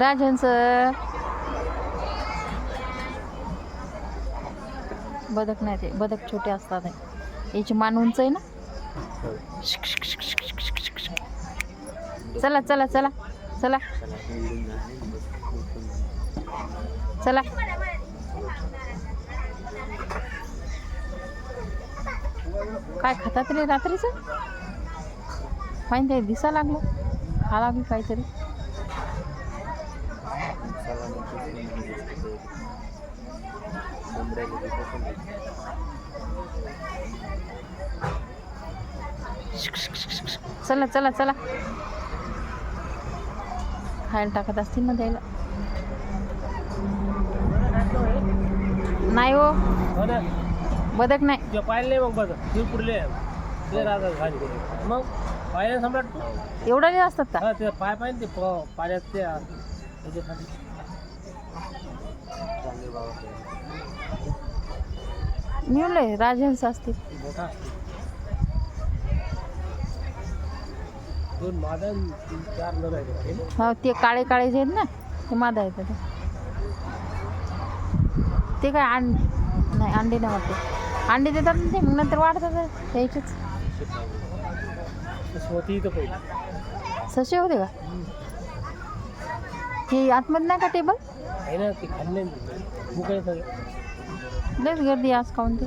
राजहंस बदक नाही ते बदक छोटे असतात. याची मान उंच आहे ना? चला चला चला चला. चला. काय खातात रे रात्रीचं? माहिती दिसा लागलं. खा लागलं काहीतरी. चला चला चला. खायला टाकत असतील ना द्यायला नाही हो. बदक नाही. पाहिलं मग बघ ते पुरले. मग पाहिलं सम्राट एवढा नाही असतात का? हा ते पाय पाहिजे ते पाण्यात ते आ, त्याच्याखाली मी म्हणलं राजहंस असतील हे ते काळे काळे जे आहेत ना ते मादा आहेत ते ते काय अंड नाही अंडे नाही वाटते. अंडे देतात ना ते मग नंतर वाढतात पहिले. सशे होते का? हे आतमध्ये नाही का टेबल आहे ना ते खाल्ले मुकळे सगळे. लयच गर्दी आज खाऊन ते.